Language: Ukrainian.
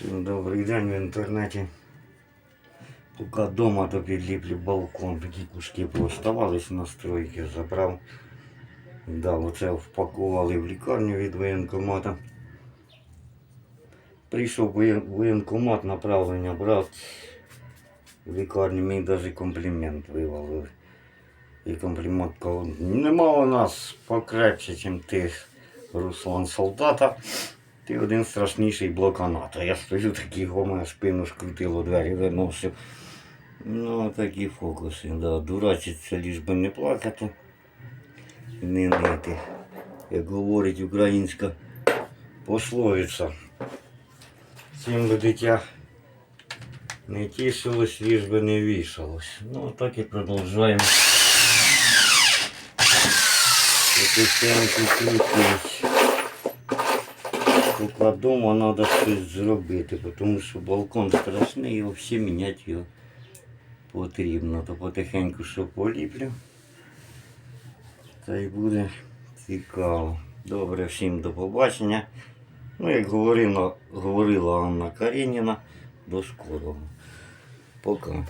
Всім добрий день в інтернеті. Поки вдома то підліплю балкон, такі куски пооставались на стройки, забрав. Да, оце впакували в лікарню від воєнкомата. Прийшов воєнкомат, направлення брат. В лікарні мені навіть комплімент вивалив. І комплімент казав, нема у нас покрепче, ніж ти, Руслан Солдата. Ти один страшніший блоканат. А я стою такий гома, спину скрутило, двері виносив. Ну, такі фокуси, да. Дурачиться, ліж би не плакати. Не нити. Як говорить українська пословиця. Цим би дитя не тішилось, ліж би не вішалось. Ну, так і продовжуємо. Потихеньку крутить. Поки вдома треба щось зробити, тому що балкон страшний, його всі міняти його потрібно. То потихеньку що поліплю. Та й буде цікаво. Добре, всім до побачення. Ну, як говорила, говорила Анна Кареніна, до скорого. Пока.